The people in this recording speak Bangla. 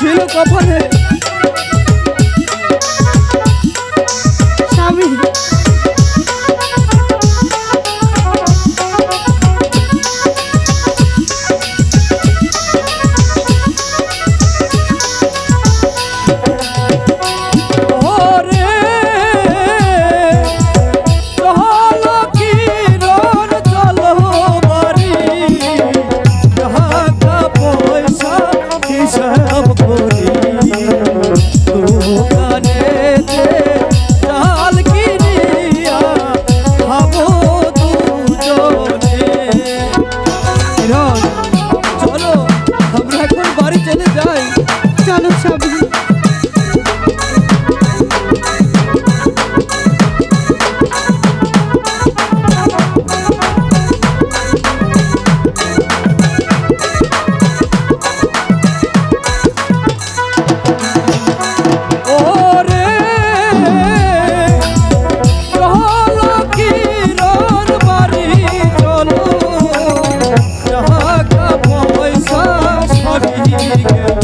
ছিল কপালে। স্বামী চাল আমরা এখন বাড়ি চলে যাই। চলো স্বামী সবই